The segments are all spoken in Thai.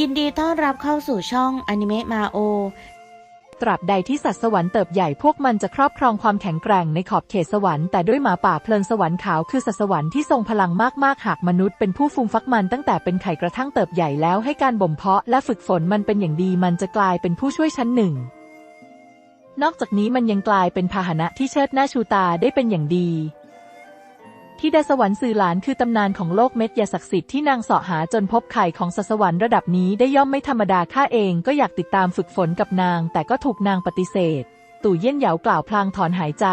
ยินดีต้อนรับเข้าสู่ช่องอนิเมะมาโอ ตราบใดที่สัตว์สวรรค์เติบใหญ่พวกมันจะครอบครองความแข็งแกร่งในขอบเขตสวรรค์แต่ด้วยหมาป่าเพลิงสวรรค์ขาวคือสัตว์สวรรค์ที่ทรงพลังมากๆ หากมนุษย์เป็นผู้ฟูมฟักมันตั้งแต่เป็นไข่กระทั่งเติบใหญ่แล้วให้การบ่มเพาะและฝึกฝนมันเป็นอย่างดีมันจะกลายเป็นผู้ช่วยชั้นหนึ่ง นอกจากนี้มันยังกลายเป็นพาหนะที่เชิดหน้าชูตาได้เป็นอย่างดี ที่ดาสวรรค์สื่อหลานคือตำนานของโลกเม็ดยาศักดิ์สิทธิ์ที่นางเสาะหาจนพบไข่ของสัตว์สวรรค์ระดับนี้ได้ย่อมไม่ธรรมดาข้าเองก็อยากติดตามฝึกฝนกับนาง แต่ก็ถูกนางปฏิเสธ ตู่เยี่ยนเหยากล่าวพลางถอนหายใจ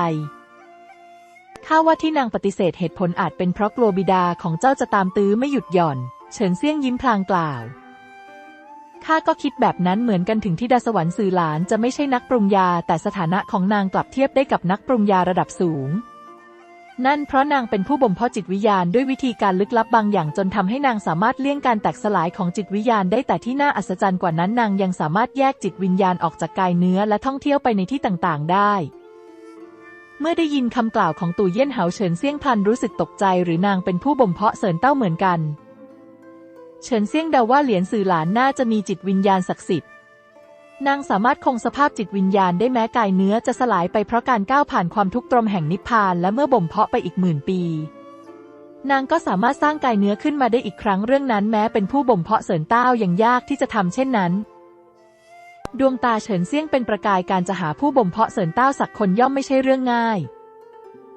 ข้าว่าที่นางปฏิเสธเหตุผลอาจเป็นเพราะกลัวบิดาของเจ้าจะตามตื้อไม่หยุดหย่อน เฉินเซี่ยงยิ้มพลางกล่าวข้าก็คิดแบบนั้นเหมือนกันถึงที่ดาสวรรค์สื่อหลานจะไม่ใช่นักปรุงยา แต่สถานะของนางกลับเทียบได้กับนักปรุงยาระดับสูง นั่นเพราะนางเป็นผู้บ่มเพาะจิตวิญญาณด้วยวิธีการลึกลับบางอย่างจนทำให้นางสามารถเลี่ยงการแตกสลายของจิตวิญญาณได้แต่ที่น่าอัศจรรย์กว่านั้นนางยังสามารถแยกจิตวิญญาณออกจากกายเนื้อและท่องเที่ยวไปในที่ต่างๆ ได้ เมื่อได้ยินคำกล่าวของตู่เยี่ยนเหาเฉินเซี่ยงพันรู้สึกตกใจหรือนางเป็นผู้บ่มเพาะเสินเต้าเหมือนกัน เฉินเซี่ยงเดาว่าเหรียญสื่อหลานน่าจะมีจิตวิญญาณศักดิ์สิทธิ์ นางสามารถคงสภาพจิตวิญญาณได้แม้กายเนื้อจะสลายไปเพราะการก้าวผ่านความทุกข์ตรมแห่งนิพพานและเมื่อบ่มเพาะไปอีกหมื่นปี นางก็สามารถสร้างกายเนื้อขึ้นมาได้อีกครั้งเรื่องนั้นแม้เป็นผู้บ่มเพาะเสริญเต้ายังยากที่จะทำเช่นนั้น ดวงตาเฉินเซี่ยงเป็นประกายการจะหาผู้บ่มเพาะเสริญเต้าสักคนย่อมไม่ใช่เรื่องง่าย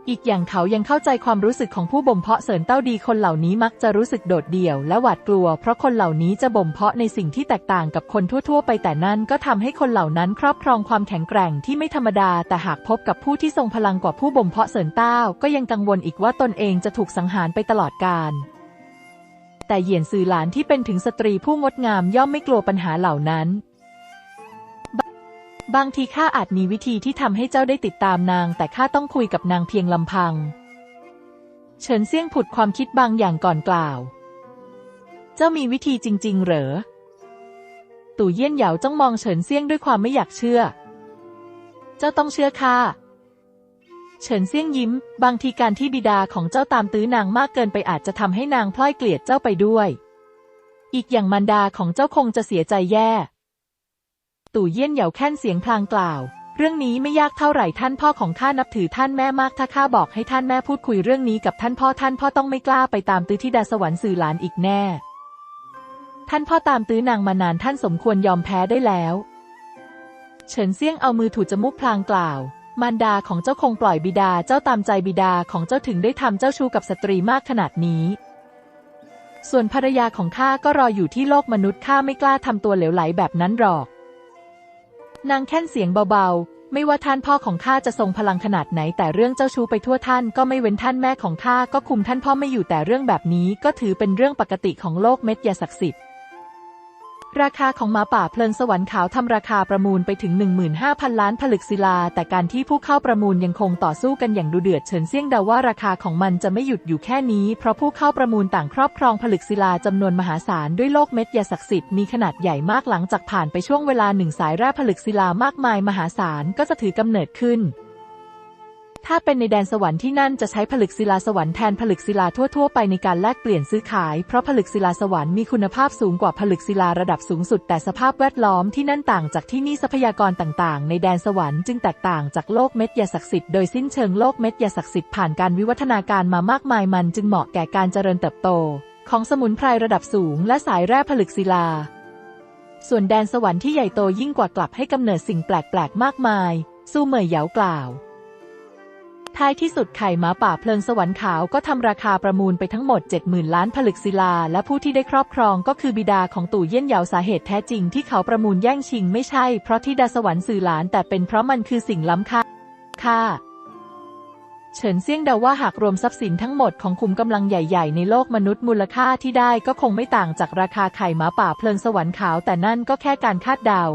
อีกอย่างเขายังเข้าใจความรู้สึกของผู้บ่มเพาะเสริญเต้าดีคนเหล่านี้มักจะรู้สึกโดดเดี่ยวและหวาดกลัว เพราะคนเหล่านี้จะบ่มเพาะในสิ่งที่แตกต่างกับคนทั่ว ๆ ไปแต่นั่นก็ทำให้คนเหล่านั้นครอบครองความแข็งแกร่งที่ไม่ธรรมดา แต่หากพบกับผู้ที่ทรงพลังกว่าผู้บ่มเพาะเสริญเต้า ก็ยังกังวลอีกว่าตนเองจะถูกสังหารไปตลอดกาลแต่เหยียนสื่อหลานที่เป็นถึงสตรีผู้งดงามย่อมไม่กลัวปัญหาเหล่านั้น บางทีข้าอาจมีวิธีที่ทำให้เจ้าได้ติดตามนาง แต่ข้าต้องคุยกับนางเพียงลำพัง เฉินเซี่ยงผุดความคิดบางอย่างก่อนกล่าว เจ้ามีวิธีจริง ๆ เหรอ ตู่เยี่ยนเหยาจ้องมองเฉินเซี่ยงด้วยความไม่อยากเชื่อ เจ้าต้องเชื่อข้าเฉินเซี่ยงยิ้ม บางทีการที่บิดาของเจ้าตามตื้อนางมากเกินไปอาจจะทำให้นางพล่อยเกลียดเจ้าไปด้วย อีกอย่างมารดาของเจ้าคงจะเสียใจแย่ ตู่เยี่ยนเหยาแค่นเสียงพลางกล่าว เรื่องนี้ไม่ยากเท่าไหร่ท่านพ่อของข้านับถือท่านแม่มากถ้าข้าบอกให้ท่านแม่พูดคุยเรื่องนี้กับท่านพ่อท่านพ่อต้องไม่กล้าไปตามตื้อที่ดาสวรรค์สื่อหลานอีกแน่ ท่านพ่อตามตื้อนางมานานท่านสมควรยอมแพ้ได้แล้วเฉินเซี่ยงเอามือถูจมูกพลางกล่าว มารดาของเจ้าคงปล่อยบิดาเจ้าตามใจบิดาของเจ้าถึงได้ทำเจ้าชู้กับสตรีมากขนาดนี้ ส่วนภรรยาของข้าก็รออยู่ที่โลกมนุษย์ข้าไม่กล้าทำตัวเหลวไหลแบบนั้นหรอก นางแค่นเสียงเบาๆ ไม่ว่าท่านพ่อของข้าจะทรงพลังขนาดไหนแต่เรื่องเจ้าชู้ไปทั่วท่านก็ไม่เว้นท่านแม่ของข้าก็คุมท่านพ่อไม่อยู่แต่เรื่องแบบนี้ก็ถือเป็นเรื่องปกติของโลกเม็ดยาศักดิ์สิทธิ์ ราคาของหมาป่าเพลินสวรรค์ขาวทำราคาประมูลไปถึง 15,000 ล้านผลึกศิลา แต่การที่ผู้เข้าประมูลยังคงต่อสู้กันอย่างดุเดือดเฉินเซี่ยงเดาว่าราคาของมันจะไม่หยุดอยู่แค่นี้ เพราะผู้เข้าประมูลต่างครอบครองผลึกศิลาจำนวนมหาศาลด้วยโลกเม็ดยาศักดิ์สิทธิ์มีขนาดใหญ่มากหลังจากผ่านไปช่วงเวลาหนึ่งสายแร่ผลึกศิลามากมายมหาศาลก็จะถือกำเนิดขึ้น ถ้าเป็นในแดนสวรรค์ที่นั่นจะใช้ผลึกศิลาสวรรค์แทนผลึกศิลาทั่ว ๆ ไปในการแลกเปลี่ยนซื้อขาย เพราะผลึกศิลาสวรรค์มีคุณภาพสูงกว่าผลึกศิลาระดับสูงสุด แต่สภาพแวดล้อมที่นั่นต่างจากที่นี่ทรัพยากรต่างๆ ในแดนสวรรค์จึงแตกต่างจากโลกเม็ดยาศักดิ์สิทธิ์โดยสิ้นเชิงโลกเม็ดยาศักดิ์สิทธิ์ผ่านการวิวัฒนาการมามากมายมันจึงเหมาะแก่การเจริญเติบโต ของสมุนไพรระดับสูง และสายแร่ผลึกศิลา ส่วนแดนสวรรค์ที่ใหญ่โตยิ่งกว่ากลับให้กำเนิดสิ่งแปลกๆมากมาย สู้เหมยเหยากล่าว ท้ายที่สุดไข่หมาป่าเพลิงสวรรค์ขาวก็ทำราคาประมูลไปทั้งหมด 70,000 ล้านผลึกศิลา และผู้ที่ได้ครอบครองก็คือบิดาของตู่เยี่ยนเหยาสาเหตุแท้จริงที่เขาประมูลแย่งชิงไม่ใช่เพราะที่ดาสวรรค์สื่อหลานแต่เป็นเพราะมันคือสิ่งล้ำค่าค่าเฉินเซี่ยงเดาว่าหากรวมทรัพย์สินทั้งหมดของคุมกำลังใหญ่ๆ ในโลกมนุษย์มูลค่าที่ได้ก็คงไม่ต่างจากราคาไข่หมาป่าเพลิงสวรรค์ขาวแต่นั่นก็แค่การคาดเดา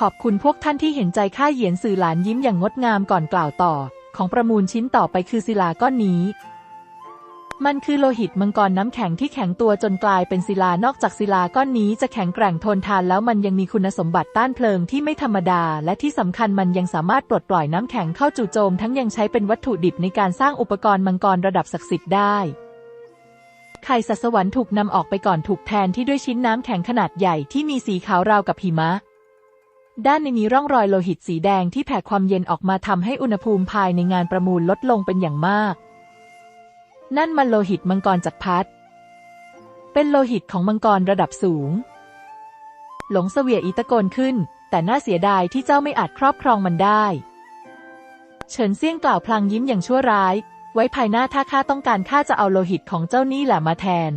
ขอบคุณพวกท่านที่เห็นใจข้าเหยียนสื่อหลานยิ้มอย่างงดงามก่อนกล่าวต่อ ของประมูลชิ้นต่อไปคือศิลาก้อนนี้ มันคือโลหิตมังกรน้ำแข็งที่แข็งตัวจนกลายเป็นศิลานอกจากศิลาก้อนนี้จะแข็งแกร่งทนทานแล้วมันยังมีคุณสมบัติต้านเพลิงที่ไม่ธรรมดา และที่สำคัญมันยังสามารถปลดปล่อยน้ำแข็งเข้าจู่โจม ทั้งยังใช้เป็นวัตถุดิบในการสร้างอุปกรณ์มังกรระดับศักดิ์สิทธิ์ได้ไข่สัตว์สวรรค์ถูกนำออกไปก่อนถูกแทนที่ด้วยชิ้นน้ำแข็งขนาดใหญ่ที่มีสีขาวราวกับหิมะ ด้านในมีร่องรอยโลหิตสีแดงที่แผ่ความเย็นออกมาทำให้อุณหภูมิภายในงานประมูลลดลงเป็นอย่างมาก นั่นมันโลหิตมังกรจักรพรรดิเป็นโลหิตของมังกรระดับสูง หลงเสวียอีตะโกนขึ้น แต่น่าเสียดายที่เจ้าไม่อาจครอบครองมันได้ เฉินเซี่ยงกล่าวพลางยิ้มอย่างชั่วร้าย ไว้ภายหน้าถ้าข้าต้องการข้าจะเอาโลหิตของเจ้านี่แหละมาแทน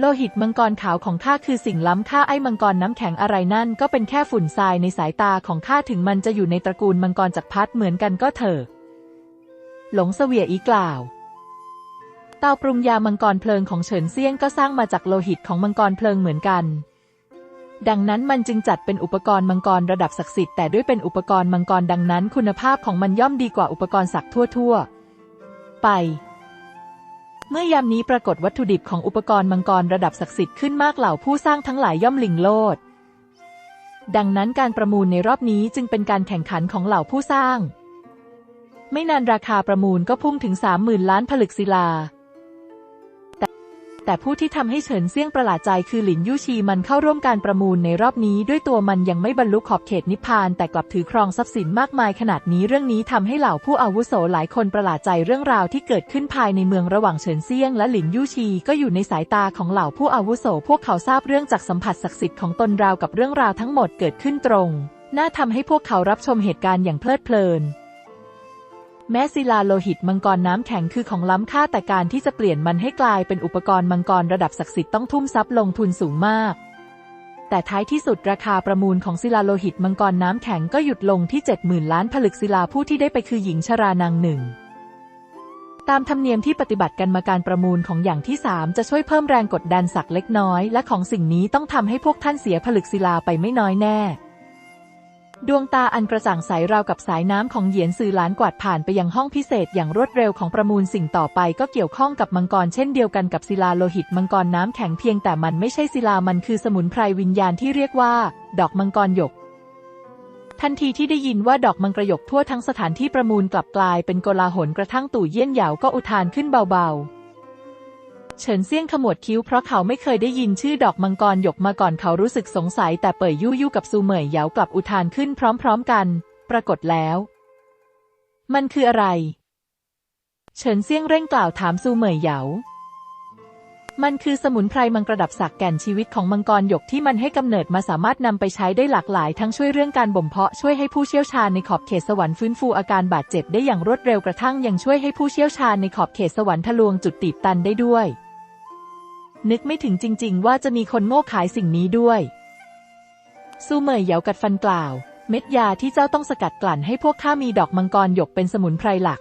โลหิตมังกรขาวของข้าคือสิ่งล้ำค่าไอ้มังกรน้ำแข็งอะไรนั่น ก็เป็นแค่ฝุ่นทรายในสายตาของข้าถึงมันจะอยู่ในตระกูลมังกรจักรพรรดิเหมือนกันก็เถอะ หลงเสวียอีกล่าว เตาปรุงยามังกรเพลิงของเฉินเซี่ยงก็สร้างมาจากโลหิตของมังกรเพลิงเหมือนกัน ดังนั้นมันจึงจัดเป็นอุปกรณ์มังกรระดับศักดิ์สิทธิ์แต่ด้วยเป็นอุปกรณ์มังกรดังนั้น คุณภาพของมันย่อมดีกว่าอุปกรณ์สักดิ์ทั่ว ๆ ไป เมื่อยามนี้ปรากฏวัตถุดิบของอุปกรณ์มังกรระดับศักดิ์สิทธิ์ขึ้นมากเหล่าผู้สร้างทั้งหลายย่อมลิงโลด ดังนั้นการประมูลในรอบนี้จึงเป็นการแข่งขันของเหล่าผู้สร้าง ไม่นานราคาประมูลก็พุ่งถึงสามหมื่นล้านผลึกศิลา แต่ผู้ที่ทำให้เฉินเซี่ยงประหลาดใจคือหลินยู่ชีมันเข้าร่วมการประมูลในรอบนี้ ด้วยตัวมันยังไม่บรรลุขอบเขตนิพพาน แต่กลับถือครองทรัพย์สินมากมายขนาดนี้เรื่องนี้ทำให้เหล่าผู้อาวุโสหลายคนประหลาดใจเรื่องราวที่เกิดขึ้นภายในเมืองระหว่างเฉินเซี่ยงและหลินยู่ชีก็อยู่ในสายตาของเหล่าผู้อาวุโสพวกเขาทราบเรื่องจากสัมผัสศักดิ์สิทธิ์ของตนราวกับเรื่องราวทั้งหมดเกิดขึ้นตรง น่าทำให้พวกเขารับชมเหตุการณ์อย่างเพลิดเพลิน แม้ศิลาโลหิตมังกรน้ำแข็งคือของล้ำค่าแต่การที่จะเปลี่ยนมันให้กลายเป็นอุปกรณ์มังกรระดับศักดิ์สิทธิ์ต้องทุ่มทรัพย์ลงทุนสูงมาก แต่ท้ายที่สุดราคาประมูลของศิลาโลหิตมังกรน้ำแข็งก็หยุดลงที่ 70,000 ล้านผลึกศิลาผู้ที่ได้ไปคือหญิงชรานางหนึ่งตามธรรมเนียมที่ปฏิบัติกันมาการประมูลของอย่างที่ 3 จะช่วยเพิ่มแรงกดดันสักเล็กน้อย และของสิ่งนี้ต้องทำให้พวกท่านเสียผลึกศิลาไปไม่น้อยแน่ ดวงตาอันกระจ่างใสราวกับสายน้ำของเหยียนสื่อหลานกวาดผ่านไปยังห้องพิเศษอย่างรวดเร็วของประมูลสิ่งต่อไปก็เกี่ยวข้องกับมังกรเช่นเดียวกันกับศิลาโลหิตมังกรน้ำแข็งเพียงแต่มันไม่ใช่ศิลามันคือสมุนไพรวิญญาณที่เรียกว่า ดอกมังกรหยก ทันทีที่ได้ยินว่าดอกมังกรหยกทั่วทั้งสถานที่ประมูลกลับกลายเป็นโกลาหลกระทั่งตู่เยี่ยนเหยาก็อุทานขึ้นเบาๆ เฉินเซี่ยงขมวดคิ้วเพราะเขาไม่เคยได้ยินชื่อดอกมังกรหยกมาก่อนเขารู้สึกสงสัยแต่เป่ยยู่ยู่กับซูเหมยเหยากลับอุทานขึ้นพร้อมๆกัน ปรากฏแล้ว มันคืออะไร เฉินเซี่ยงเร่งกล่าวถามซูเหมยเหยามันคือสมุนไพรมังกระดับสักแก่นชีวิตของมังกรหยกที่มันให้กำเนิดมาสามารถนำไปใช้ได้หลากหลาย ทั้งช่วยเรื่องการบ่มเพาะช่วยให้ผู้เชี่ยวชาญในขอบเขตสวรรค์ฟื้นฟูอาการบาดเจ็บได้อย่างรวดเร็วกระทั่งยังช่วยให้ผู้เชี่ยวชาญในขอบเขตสวรรค์ทะลวงจุดตีบตันได้ด้วย นึกไม่ถึงจริง ๆ ว่าจะมีคนโง่ขายสิ่งนี้ด้วยซูเหมยเหยากัดฟันกล่าว เม็ดยาที่เจ้าต้องสกัดกลั่นให้พวกข้ามีดอกมังกรหยกเป็นสมุนไพรหลัก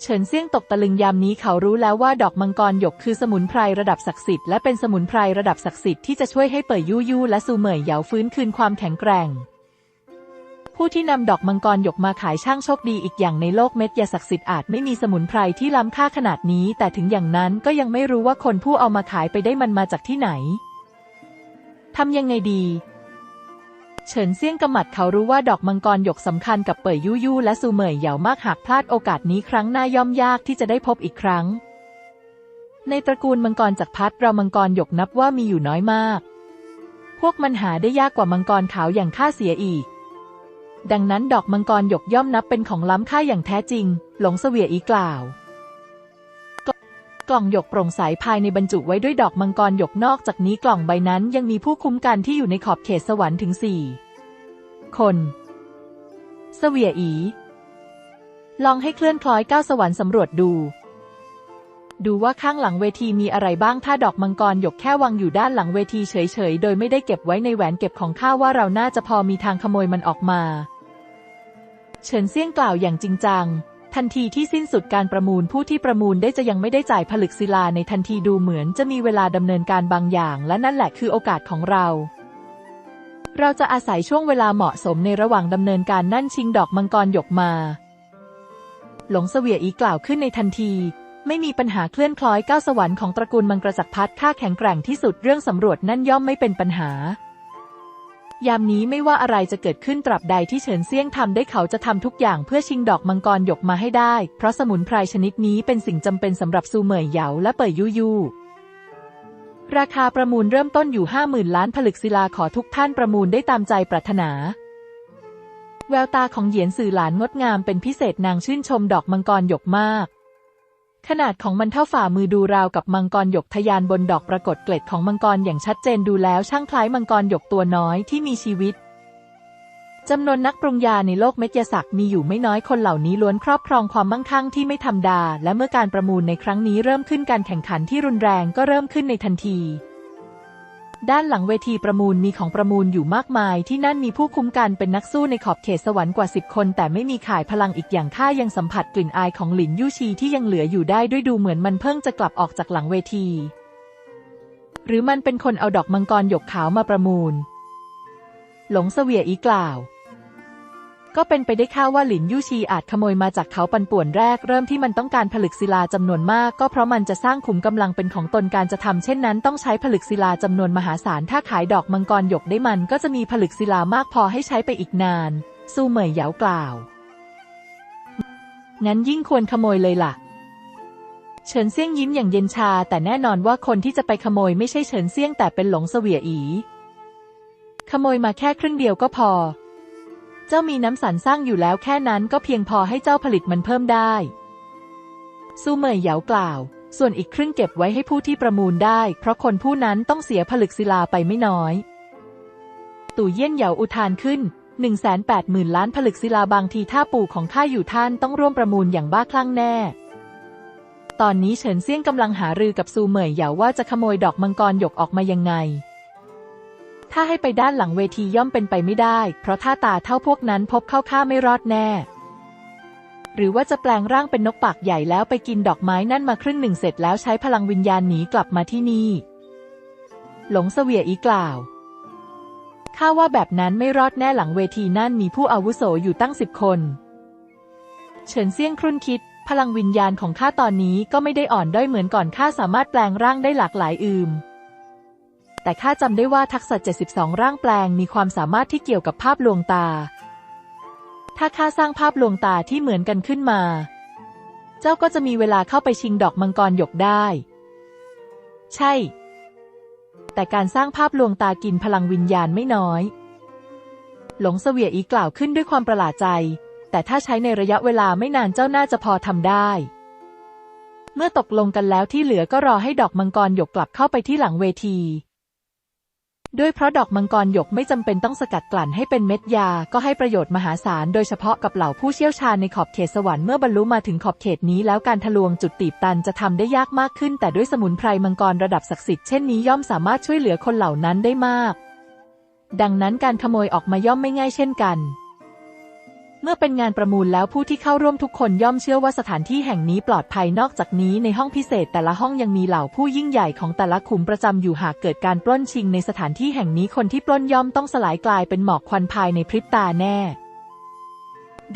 เฉินเซี่ยงตกตะลึงยามนี้เขารู้แล้วว่าดอกมังกรหยกคือสมุนไพรระดับศักดิ์สิทธิ์และเป็นสมุนไพรระดับศักดิ์สิทธิ์ที่จะช่วยให้เป่ยยู่ยู่และซูเหมยเหยาฟื้นคืนความแข็งแกร่ง ผู้ที่นำดอกมังกรหยกมาขายช่างโชคดีอีกอย่างในโลกเม็ดยาศักดิ์สิทธิ์อาจไม่มีสมุนไพรที่ล้ำค่าขนาดนี้ แต่ถึงอย่างนั้นก็ยังไม่รู้ว่าคนผู้เอามาขายไปได้มันมาจากที่ไหนทำยังไงดี เฉินเซี่ยงกำมัดเขารู้ว่าดอกมังกรหยกสำคัญกับเป่ยยู่ยู่และซูเหมยเหยามากหากพลาดโอกาสนี้ครั้งหน้าย่อมยากที่จะได้พบอีกครั้ง ในตระกูลมังกรจักรพรรดิเรามังกรหยกนับว่ามีอยู่น้อยมาก พวกมันหาได้ยากกว่ามังกรขาวอย่างข้าเสียอีก ดังนั้นดอกมังกรหยกย่อมนับเป็นของล้ำค่าอย่างแท้จริง หลงเสวียอีกล่าว กล่องหยกโปร่งใสภายในบรรจุไว้ด้วยดอกมังกรหยกนอกจากนี้กล่องใบนั้นยังมีผู้คุ้มกันที่อยู่ในขอบเขตสวรรค์ถึงสี่คนเสวียอี ลองให้เคลื่อนคล้อยก้าวสวรรค์สำรวจดู ดูว่าข้างหลังเวทีมีอะไรบ้างถ้าดอกมังกรหยกแค่วางอยู่ด้านหลังเวทีเฉยๆ โดยไม่ได้เก็บไว้ในแหวนเก็บของข้าว่าเราน่าจะพอมีทางขโมยมันออกมา เฉินเซี่ยงกล่าวอย่างจริงจัง ทันทีที่สิ้นสุดการประมูลผู้ที่ประมูลได้จะยังไม่ได้จ่ายผลึกศิลาในทันทีดูเหมือนจะมีเวลาดำเนินการบางอย่าง และนั่นแหละคือโอกาสของเรา เราจะอาศัยช่วงเวลาเหมาะสมในระหว่างดำเนินการนั่นชิงดอกมังกรหยกมา หลงเสวียอีกล่าวขึ้นในทันทีไม่มีปัญหาเคลื่อนคล้อยก้าวสวรรค์ของตระกูลมังกรจักรพรรดิข้าแข็งแกร่งที่สุดเรื่องสำรวจนั่นย่อมไม่เป็นปัญหา ยามนี้ไม่ว่าอะไรจะเกิดขึ้นตราบใดที่เฉินเซี่ยงทำได้เขาจะทำทุกอย่างเพื่อชิงดอกมังกรหยกมาให้ได้ เพราะสมุนไพรชนิดนี้เป็นสิ่งจำเป็นสำหรับซูเหมยเหยาและเป่ยยูยูราคาประมูลเริ่มต้นอยู่ห้าหมื่นล้านผลึกศิลาขอทุกท่านประมูลได้ตามใจปรารถนา แววตาของเหยียนสื่อหลานงดงามเป็นพิเศษนางชื่นชมดอกมังกรหยกมาก ขนาดของมันเท่าฝ่ามือดูราวกับมังกรหยกทะยานบนดอกปรากฏเกล็ดของมังกรอย่างชัดเจนดูแล้วช่างคล้ายมังกรหยกตัวน้อยที่มีชีวิตจำนวนนักปรุงยาในโลกเมตยาศักดิ์มีอยู่ไม่น้อยคนเหล่านี้ล้วนครอบครองความมั่งคั่งที่ไม่ธรรมดา และเมื่อการประมูลในครั้งนี้เริ่มขึ้นการแข่งขันที่รุนแรงก็เริ่มขึ้นในทันที ด้านหลังเวทีประมูลมีของประมูลอยู่มากมาย ที่นั่นมีผู้คุ้มกันเป็นนักสู้ในขอบเขตสวรรค์กว่าสิบคน แต่ไม่มีขายพลังอีกอย่างข้ายังสัมผัสกลิ่นอายของหลินยู่ชีที่ยังเหลืออยู่ได้ด้วยดูเหมือนมันเพิ่งจะกลับออกจากหลังเวที หรือมันเป็นคนเอาดอกมังกรหยกขาวมาประมูล หลงเสวียอีกล่าว ก็เป็นไปได้ค่าว่าหลินยู่ชีอาจขโมยมาจากเขาปันป่วนแรกเริ่มที่มันต้องการผลึกศิลาจำนวนมาก ก็เพราะมันจะสร้างขุมกำลังเป็นของตนการจะทำเช่นนั้น ต้องใช้ผลึกศิลาจำนวนมหาศาลถ้าขายดอกมังกรหยกได้มัน ก็จะมีผลึกศิลามากพอให้ใช้ไปอีกนาน สู้เหมยเหยากล่าว งั้นยิ่งควรขโมยเลยล่ะ เฉินเซี่ยงยิ้มอย่างเย็นชา แต่แน่นอนว่าคนที่จะไปขโมยไม่ใช่เฉินเซี่ยงแต่เป็นหลงเสวียอี ขโมยมาแค่ครึ่งเดียวก็พอ เจ้ามีน้ำสันสร้างอยู่แล้วแค่นั้นก็เพียงพอให้เจ้าผลิตมันเพิ่มได้ซูเหมยเหยากล่าว ส่วนอีกครึ่งเก็บไว้ให้ผู้ที่ประมูลได้ เพราะคนผู้นั้นต้องเสียผลึกศิลาไปไม่น้อย ตู่เยี่ยนเหยาอุทานขึ้น1 8 0 0 0 0ล้านผลึกศิลาบางทีถ้าปู่ของข้าอยู่ท่านต้องร่วมประมูลอย่างบ้าคลั่งแน่ ตอนนี้เฉินเซี่ยงกำลังหารือกับซูเหมยเหยาว่าจะขโมยดอกมังกรหยกออกมายังไง ถ้าให้ไปด้านหลังเวทีย่อมเป็นไปไม่ได้ เพราะถ้าตาเท่าพวกนั้นพบเข้าข้าไม่รอดแน่ หรือว่าจะแปลงร่างเป็นนกปากใหญ่แล้วไปกินดอกไม้นั่นมาครึ่งหนึ่งเสร็จแล้วใช้พลังวิญญาณหนีกลับมาที่นี่ หลงเสวียอีกล่าวข้าว่าแบบนั้นไม่รอดแน่หลังเวทีนั่นมีผู้อาวุโสอยู่ตั้งสิบคน เฉินเซี่ยงครุ่นคิด พลังวิญญาณของข้าตอนนี้ก็ไม่ได้อ่อนด้อยเหมือนก่อนข้าสามารถแปลงร่างได้หลากหลายอืม แต่ข้าจำได้ว่าทักษะ 72 ร่างแปลงมีความสามารถที่เกี่ยวกับภาพลวงตา ถ้าข้าสร้างภาพลวงตาที่เหมือนกันขึ้นมา เจ้าก็จะมีเวลาเข้าไปชิงดอกมังกรหยกได้ ใช่ แต่การสร้างภาพลวงตากินพลังวิญญาณไม่น้อย หลงเสวียอีกล่าวขึ้นด้วยความประหลาดใจ แต่ถ้าใช้ในระยะเวลาไม่นานเจ้าน่าจะพอทำได้เมื่อตกลงกันแล้วที่เหลือก็รอให้ดอกมังกรหยกกลับเข้าไปที่หลังเวที ด้วยเพราะดอกมังกรหยกไม่จำเป็นต้องสกัดกลั่นให้เป็นเม็ดยา ก็ให้ประโยชน์มหาศาลโดยเฉพาะกับเหล่าผู้เชี่ยวชาญในขอบเขตสวรรค์เมื่อบรรลุมาถึงขอบเขตนี้แล้วการทะลวงจุดตีบตันจะทำได้ยากมากขึ้น แต่ด้วยสมุนไพรมังกรระดับศักดิ์สิทธิ์เช่นนี้ย่อมสามารถช่วยเหลือคนเหล่านั้นได้มาก ดังนั้นการขโมยออกมาย่อมไม่ง่ายเช่นกัน เมื่อเป็นงานประมูลแล้วผู้ที่เข้าร่วมทุกคนย่อมเชื่อว่าสถานที่แห่งนี้ปลอดภัยนอกจากนี้ในห้องพิเศษแต่ละห้องยังมีเหล่าผู้ยิ่งใหญ่ของแต่ละขุมประจำอยู่หากเกิดการปล้นชิงในสถานที่แห่งนี้คนที่ปล้นย่อมต้องสลายกลายเป็นหมอกควันภายในพริบตาแน่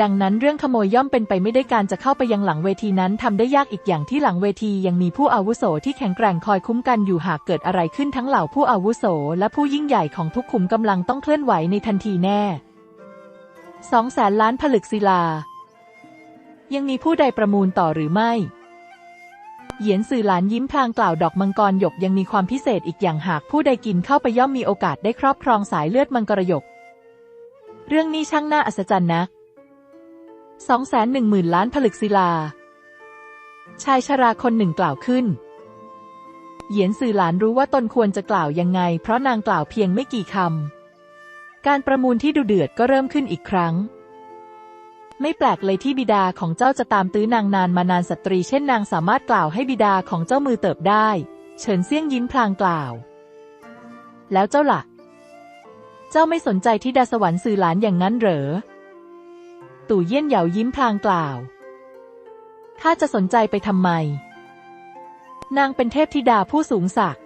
ดังนั้นเรื่องขโมยย่อมเป็นไปไม่ได้การจะเข้าไปยังหลังเวทีนั้นทำได้ยากอีกอย่างที่หลังเวทียังมีผู้อาวุโสที่แข็งแกร่งคอยคุ้มกันอยู่หากเกิดอะไรขึ้นทั้งเหล่าผู้อาวุโสและผู้ยิ่งใหญ่ของทุกขุมกำลังต้องเคลื่อนไหวในทันทีแน่ สองแสนล้านผลึกศิลา ยังมีผู้ใดประมูลต่อหรือไม่ เหยียนสื่อหลานยิ้มพลางกล่าวดอกมังกรหยกยังมีความพิเศษอีกอย่างหากผู้ใดกินเข้าไปย่อมมีโอกาสได้ครอบครองสายเลือดมังกรหยก เรื่องนี้ช่างน่าอัศจรรย์นักสองแสนหนึ่งหมื่นล้านผลึกศิลา ชายชราคนหนึ่งกล่าวขึ้น เหยียนสื่อหลานรู้ว่าตนควรจะกล่าวยังไง เพราะนางกล่าวเพียงไม่กี่คำ การประมูลที่ดุเดือดก็เริ่มขึ้นอีกครั้ง ไม่แปลกเลยที่บิดาของเจ้าจะตามตื้อนางนานมานานสตรีเช่นนางสามารถกล่าวให้บิดาของเจ้ามือเติบได้ เฉินเซี่ยงยิ้มพลางกล่าว แล้วเจ้าล่ะ เจ้าไม่สนใจที่ดาสวรรค์สื่อหลานอย่างนั้นเหรอ ตู่เยี่ยนเหยายิ้มพลางกล่าวข้าจะสนใจไปทำไม นางเป็นเทพธิดาผู้สูงศักดิ์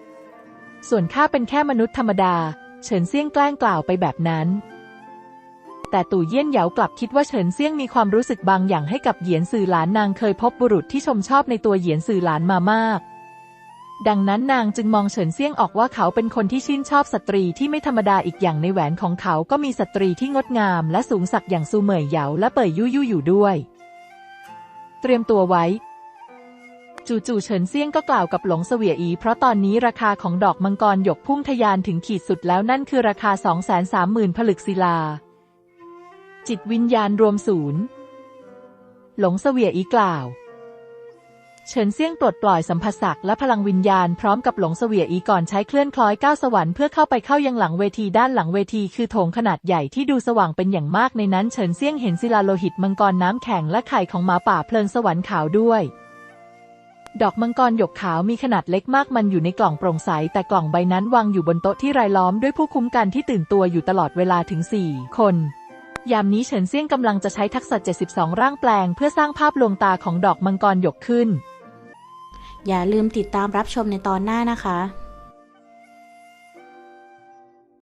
ส่วนข้าเป็นแค่มนุษย์ธรรมดา เฉินเซี่ยงแกล้งกล่าวไปแบบนั้น แต่ตู่เยี่ยนเหยากลับคิดว่าเฉินเซี่ยงมีความรู้สึกบางอย่างให้กับเหยียนสื่อหลานนางเคยพบบุรุษที่ชมชอบในตัวเหยียนสื่อหลานมามากดังนั้นนางจึงมองเฉินเซี่ยงออกว่าเขาเป็นคนที่ชื่นชอบสตรีที่ไม่ธรรมดาอีกอย่างในแหวนของเขาก็มีสตรีที่งดงามและสูงสักอย่างซูเหมยเหยาและเป่ยยู่ยู่อยู่ด้วย เตรียมตัวไว้ จู่ๆเฉินเซี่ยงก็กล่าวกับหลงเสวียอี เพราะตอนนี้ราคาของดอกมังกรหยกพุ่งทะยานถึงขีดสุดแล้วนั่นคือราคา 230,000ผลึกศิลา จิตวิญญาณรวมศูนย์หลงเสวียอีกล่าว เฉินเซี่ยงปลดปล่อยสัมภสักและพลังวิญญาณพร้อมกับหลงเสวียอีก่อนใช้เคลื่อนคล้อยก้าวสวรรค์เพื่อเข้าไปเข้ายังหลังเวทีด้านหลังเวทีคือโถงขนาดใหญ่ที่ดูสว่างเป็นอย่างมากในนั้นเฉินเซี่ยงเห็นศิลาโลหิตมังกรน้ำแข็งและไข่ของหมาป่าเพลิงสวรรค์ขาวด้วย ดอกมังกรหยกขาวมีขนาดเล็กมากมันอยู่ในกล่องโปร่งใส แต่กล่องใบนั้นวางอยู่บนโต๊ะที่รายล้อมด้วยผู้คุ้มกันที่ตื่นตัวอยู่ตลอดเวลาถึง 4 คน ยามนี้เฉินเซี่ยงกำลังจะใช้ทักษะ 72 ร่างแปลง เพื่อสร้างภาพลวงตาของดอกมังกรหยกขึ้น อย่าลืมติดตามรับชมในตอนหน้านะคะ